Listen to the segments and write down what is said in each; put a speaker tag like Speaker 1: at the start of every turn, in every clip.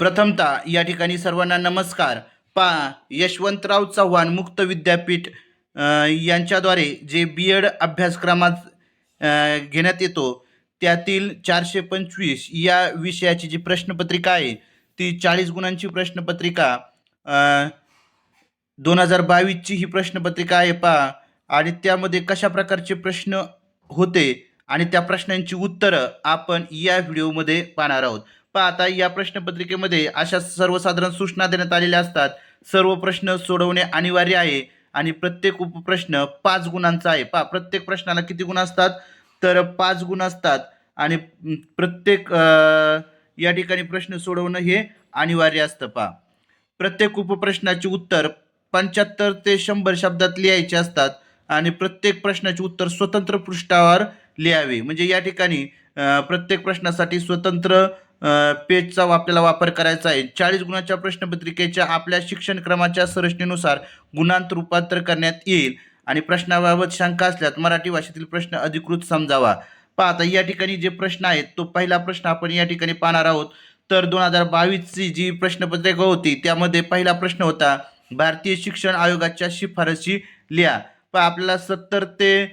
Speaker 1: प्रथमतः या ठिकाणी सर्वांना नमस्कार. पा. यशवंतराव चव्हाण मुक्त विद्यापीठ यांच्याद्वारे जे बी एड अभ्यासक्रमात घेण्यात येतो त्यातील चारशे पंचवीस या विषयाची जी प्रश्नपत्रिका आहे ती चाळीस गुणांची प्रश्नपत्रिका दोन हजार बावीसची ही प्रश्नपत्रिका आहे पा. आणि त्यामध्ये कशा प्रकारचे प्रश्न होते आणि त्या प्रश्नांची उत्तरं आपण या व्हिडिओमध्ये पाहणार आहोत. पाहता या प्रश्नपत्रिकेमध्ये अशा सर्वसाधारण सूचना देण्यात आलेल्या असतात. सर्व प्रश्न सोडवणे अनिवार्य आहे आणि प्रत्येक उपप्रश्न पाच गुणांचा आहे. पहा प्रत्येक प्रश्नाला किती गुण असतात? तर पाच गुण असतात आणि प्रत्येक या ठिकाणी प्रश्न सोडवणं हे अनिवार्य असतं पहा. प्रत्येक उपप्रश्नाचे उत्तर पंच्याहत्तर ते शंभर शब्दात लिहायचे असतात आणि प्रत्येक प्रश्नाचे उत्तर स्वतंत्र पृष्ठावर लिहावे. म्हणजे या ठिकाणी प्रत्येक प्रश्नासाठी स्वतंत्र पेजचा आपल्याला वापर करायचा आहे. चाळीस गुणाच्या प्रश्नपत्रिकेच्या आपल्या शिक्षण क्रमाच्या संरचनेनुसार गुणांत रूपांतर करण्यात येईल. आणि प्रश्नाबाबत शंका असल्यास मराठी भाषेतील प्रश्न अधिकृत समजावा. पहा आता या ठिकाणी जे प्रश्न आहेत तो पहिला प्रश्न आपण या ठिकाणी पाहणार आहोत. तर दोन हजार बावीसची जी प्रश्नपत्रिका होती त्यामध्ये पहिला प्रश्न होता भारतीय शिक्षण आयोगाच्या शिफारशी लिहा. पण आपल्याला सत्तर ते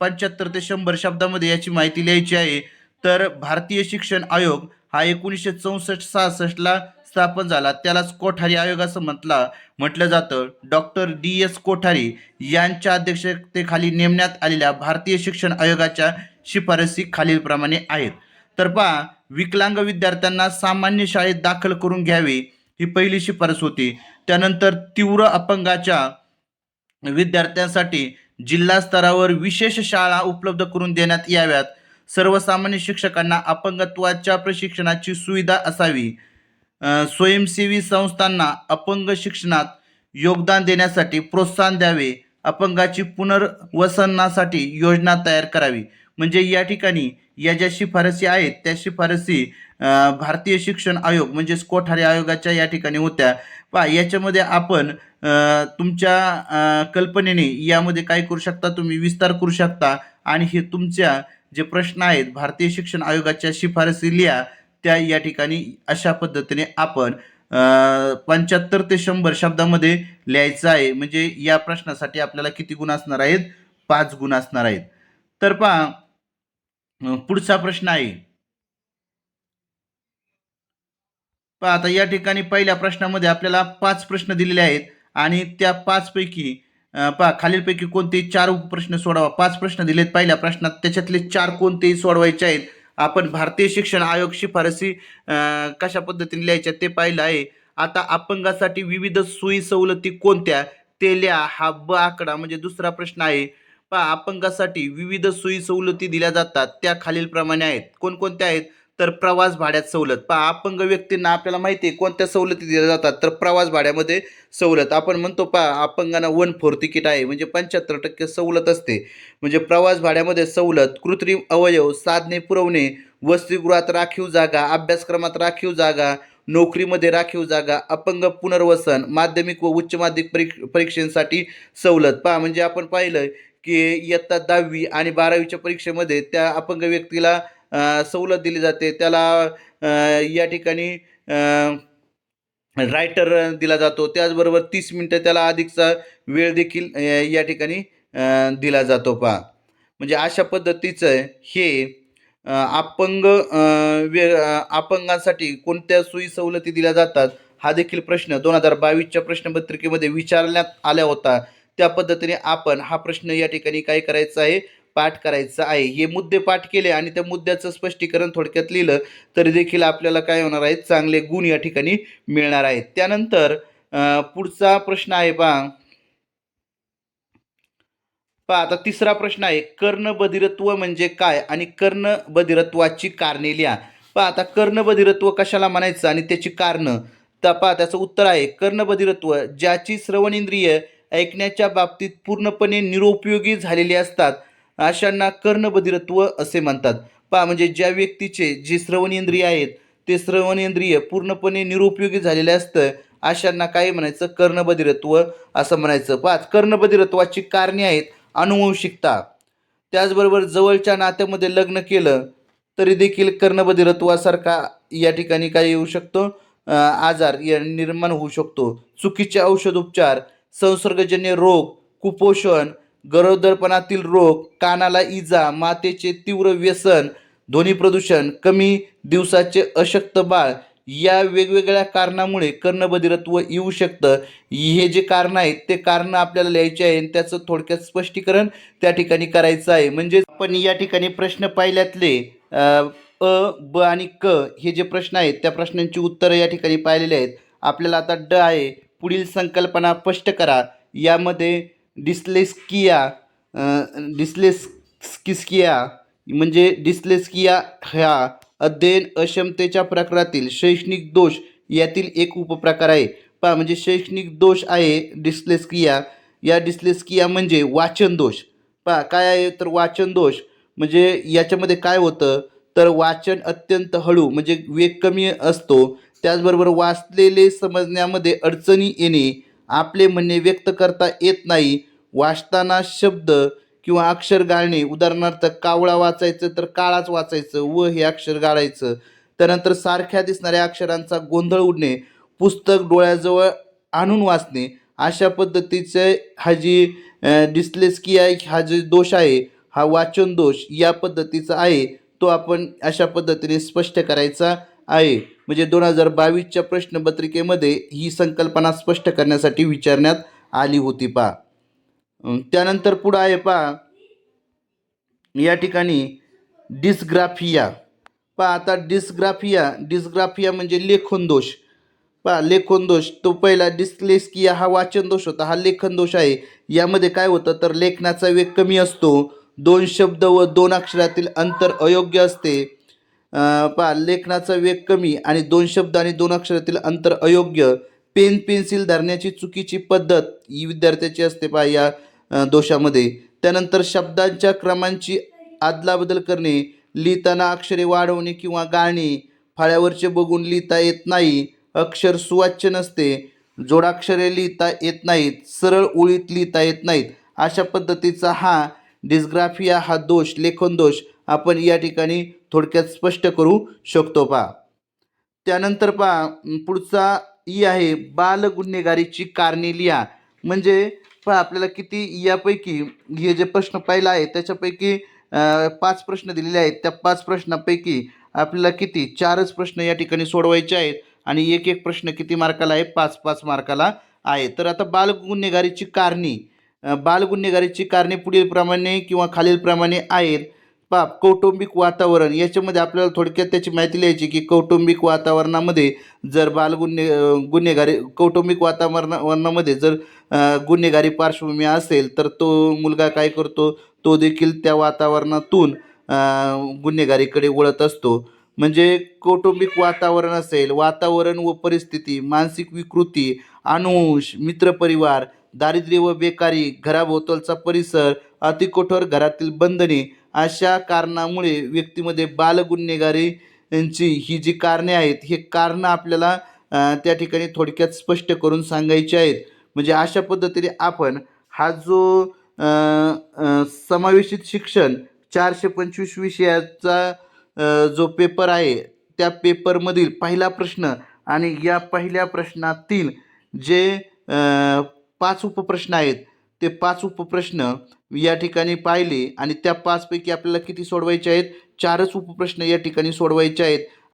Speaker 1: पंच्याहत्तर ते शंभर शब्दामध्ये याची माहिती लिहायची आहे. तर भारतीय शिक्षण आयोग हा एकोणीसशे चौसष्ट सहासष्टला स्थापन झाला. त्यालाच कोठारी आयोग असं म्हटला म्हटलं जातं. डॉक्टर डी एस कोठारी यांच्या अध्यक्षतेखाली नेमण्यात आलेल्या भारतीय शिक्षण आयोगाच्या शिफारसी खालीलप्रमाणे आहेत. तर पहा विकलांग विद्यार्थ्यांना सामान्य शाळेत दाखल करून घ्यावी ही पहिली शिफारस होती. त्यानंतर तीव्र अपंगाच्या विद्यार्थ्यांसाठी जिल्हा स्तरावर विशेष शाळा उपलब्ध करून देण्यात याव्यात. सर्वसामान्य शिक्षकांना अपंगत्वाच्या प्रशिक्षणाची सुविधा असावी. स्वयंसेवी संस्थांना अपंग शिक्षणात योगदान देण्यासाठी प्रोत्साहन द्यावे. अपंगाची पुनर्वसनासाठी योजना तयार करावी. म्हणजे या ठिकाणी या ज्या शिफारसी आहेत त्या शिफारसी भारतीय शिक्षण आयोग म्हणजेच कोठारी आयोगाच्या या ठिकाणी होत्या. पहा याच्यामध्ये आपण तुमच्या कल्पनेने यामध्ये काय करू शकता? तुम्ही विस्तार करू शकता आणि हे तुमच्या जे प्रश्न आहेत भारतीय शिक्षण आयोगाच्या शिफारसी लिहा. त्या या ठिकाणी अशा पद्धतीने आपण पंच्याहत्तर ते शंभर शब्दामध्ये लिहायचं आहे. म्हणजे या प्रश्नासाठी आपल्याला किती गुण असणार आहेत? पाच गुण असणार आहेत. तर पहा पुढचा प्रश्न आहे. पहा आता या ठिकाणी पहिल्या प्रश्नामध्ये आपल्याला पाच प्रश्न दिलेले आहेत आणि त्या पाचपैकी पहा खालीलपैकी कोणतेही चार प्रश्न सोडवा. पाच प्रश्न दिलेत. पहिल्या प्रश्नात त्याच्यातले चार कोणतेही सोडवायचे आहेत? आपण भारतीय शिक्षण आयोग शिफारसी कशा पद्धतीने लिहायच्या ते पाहिलं आहे. आता अपंगासाठी विविध सोयी सवलती कोणत्या? ते लिहा. हा ब आकडा म्हणजे दुसरा प्रश्न आहे. पहा अपंगासाठी विविध सोयी सवलती दिल्या जातात. त्या खालीलप्रमाणे आहेत. कोणकोणत्या आहेत? तर प्रवास भाड्यात सवलत. पहा अपंग व्यक्तींना आपल्याला माहिती आहे कोणत्या सवलती दिल्या जातात तर प्रवास भाड्यामध्ये सवलत. आपण म्हणतो पहा अपंगांना वन फोर तिकीट आहे म्हणजे पंच्याहत्तर टक्के सवलत असते. म्हणजे प्रवास भाड्यामध्ये सवलत कृत्रिम अवयव साधने पुरवणे वसतिगृहात राखीव जागा अभ्यासक्रमात राखीव जागा नोकरीमध्ये राखीव जागा अपंग पुनर्वसन माध्यमिक व उच्च माध्यमिक परीक्ष परीक्षेसाठी सवलत. पहा म्हणजे आपण पाहिलं की इयत्ता दहावी आणि बारावीच्या परीक्षेमध्ये त्या अपंग व्यक्तीला सवलत दिली जाते. त्याला या ठिकाणी रायटर दिला जातो. त्याचबरोबर तीस मिनटं त्याला अधिकचा वेळ देखील या ठिकाणी दिला जातो. पहा. म्हणजे अशा पद्धतीचं हे अपंग वे अपंगांसाठी कोणत्या सोयी सवलती दिल्या जातात? हा देखील प्रश्न दोन हजार बावीसच्या प्रश्नपत्रिकेमध्ये विचारण्यात आल्या होता. त्या पद्धतीने आपण हा प्रश्न या ठिकाणी काय करायचं आहे? पाठ करायचं आहे. हे मुद्दे पाठ केले आणि त्या मुद्द्याचं स्पष्टीकरण थोडक्यात लिहिलं तरी देखील आपल्याला काय होणार आहे? चांगले गुण या ठिकाणी मिळणार आहेत. त्यानंतर पुढचा प्रश्न आहे पहा पहा आता तिसरा प्रश्न आहे. कर्णबधिरत्व म्हणजे काय? आणि कर्णबधिरत्वाची कारणे लिहा. पहा आता कर्णबधिरत्व कशाला म्हणायचं आणि त्याची कारणं? तर पहा त्याचं उत्तर आहे. कर्णबधिरत्व ज्याची श्रवणेंद्रिय ऐकण्याच्या बाबतीत पूर्णपणे निरुपयोगी झालेली असतात. अशांना कर्णबधिरत्व असे म्हणतात. पहा म्हणजे ज्या व्यक्तीचे जे श्रवणेंद्रिय आहेत ते श्रवणेंद्रिय पूर्णपणे निरुपयोगी झालेले असतं अशांना काय म्हणायचं? कर्णबधिरत्व असं म्हणायचं. पाच कर्णबधिरत्वाची कारणे आहेत अनुवंशिकता. त्याचबरोबर जवळच्या नात्यामध्ये लग्न केलं तरी देखील कर्णबधिरत्वासारखा या ठिकाणी काय येऊ शकतो? आजार या निर्माण होऊ शकतो. चुकीचे औषधोपचार संसर्गजन्य रोग कुपोषण गरोदरपणातील रोग कानाला इजा मातेचे तीव्र व्यसन ध्वनी प्रदूषण कमी दिवसाचे अशक्त बाळ या वेगवेगळ्या कारणामुळे कर्णबधिरत्व येऊ शकतं. हे जे कारण आहेत ते कारण आपल्याला लिहायचे आहे आणि त्याचं थोडक्यात स्पष्टीकरण त्या ठिकाणी करायचं आहे. म्हणजे आपण या ठिकाणी प्रश्न पाहिल्यातले अ ब आणि क हे जे प्रश्न आहेत त्या प्रश्नांची उत्तरं या ठिकाणी पाहिलेली आहेत. आपल्याला आता ड आहे. पुढील संकल्पना स्पष्ट करा. यामध्ये डिस्लेस्किया डिस्लेस्किस्किया म्हणजे डिस्लेस्किया ह्या अध्ययन अक्षमतेच्या प्रकारातील शैक्षणिक दोष यातील एक उपप्रकार आहे. पहा म्हणजे शैक्षणिक दोष आहे डिस्लेस्किया. या डिस्लेस्किया म्हणजे वाचन दोष. पहा काय आहे तर वाचन दोष? म्हणजे याच्यामध्ये काय होतं? तर वाचन अत्यंत हळू म्हणजे वेग कमी असतो. त्याचबरोबर वाचलेले समजण्यामध्ये अडचणी येणे आपले म्हणणे व्यक्त करता येत नाही. वाचताना शब्द किंवा अक्षर गाळणे उदाहरणार्थ कावळा वाचायचं तर काळाच वाचायचं व हे अक्षर गाळायचं. त्यानंतर सारख्या दिसणाऱ्या अक्षरांचा गोंधळ उडणे पुस्तक डोळ्याजवळ आणून वाचणे. अशा पद्धतीचे हा जी डिस्लेस्किया हा जो दोष आहे हा वाचन दोष या पद्धतीचा आहे तो आपण अशा पद्धतीने स्पष्ट करायचा आहे. म्हणजे दोन हजार बावीसच्या प्रश्नपत्रिकेमध्ये ही संकल्पना स्पष्ट करण्यासाठी विचारण्यात आली होती पा त्यानंतर पुढं आहे पा या ठिकाणी डिस्ग्राफिया. पा आता डिस्ग्राफिया डिस्ग्राफिया म्हणजे लेखन दोष. पहा लेखन दोष. तो पहिला डिस्लेस्किया हा वाचन दोष होता. हा लेखन दोष आहे. यामध्ये काय होतं तर लेखनाचा वेग कमी असतो. दोन शब्द व दोन अक्षरातील अंतर अयोग्य असते. पहा लेखनाचा वेग कमी आणि दोन शब्द आणि दोन अक्षरातील अंतर अयोग्य पेन पेन्सिल धरण्याची चुकीची पद्धत ही विद्यार्थ्याची असते पहा या दोषामध्ये. त्यानंतर शब्दांच्या क्रमांची आदलाबदल करणे लिहिताना अक्षरे वाढवणे किंवा गाळणे फाळ्यावरचे बघून लिहिता येत नाही अक्षर सुवाच्य नसते जोडाक्षरे लिहिता येत नाहीत सरळ ओळीत लिहिता येत नाहीत. अशा पद्धतीचा हा डिस्ग्राफिया हा दोष लेखन दोष आपण या ठिकाणी थोडक्यात स्पष्ट करू शकतो पहा. त्यानंतर पहा पुढचा ई आहे बाल गुन्हेगारीची कारणे लिहा. म्हणजे पहा आपल्याला किती यापैकी हे जे प्रश्न पाहिला आहे त्याच्यापैकी पाच प्रश्न दिलेले आहेत. त्या पाच प्रश्नापैकी आपल्याला किती चारच प्रश्न या ठिकाणी सोडवायचे आहेत आणि एक एक प्रश्न किती मार्काला आहे पाच पाच मार्काला आहे. तर आता बाल गुन्हेगारीची कारणे. बाल गुन्हेगारीची कारणे पुढीलप्रमाणे किंवा खालीलप्रमाणे आहेत. पा कौटुंबिक वातावरण याच्यामध्ये आपल्याला थोडक्यात त्याची माहिती लिहायची की कौटुंबिक वातावरणामध्ये जर बालगुन्हे गुन्हेगारी कौटुंबिक वातावरणामध्ये जर गुन्हेगारी पार्श्वभूमी असेल तर तो मुलगा काय करतो? तो देखील त्या वातावरणातून गुन्हेगारीकडे वळत असतो. म्हणजे कौटुंबिक वातावरण असेल वातावरण व परिस्थिती मानसिक विकृती अनुवंश मित्रपरिवार दारिद्र्य व बेकारी घराभोवतालचा परिसर अतिकठोर घरातील बंधने अशा कारणामुळे व्यक्तीमध्ये बालगुन्हेगारीची ही जी कारणे आहेत हे कारणं आपल्याला त्या ठिकाणी थोडक्यात स्पष्ट करून सांगायची आहेत. म्हणजे अशा पद्धतीने आपण हा जो समावेशित शिक्षण चारशे पंचवीस विषयाचा जो पेपर आहे त्या पेपरमधील पहिला प्रश्न आणि या पहिल्या प्रश्नातील जे पाच उपप्रश्न आहेत ते पाच उपप्रश्न या ठिकाणी पाहिले आणि त्या पाचपैकी आपल्याला किती सोडवायचे आहेत? चारच उपप्रश्न या ठिकाणी सोडवायचे आहेत.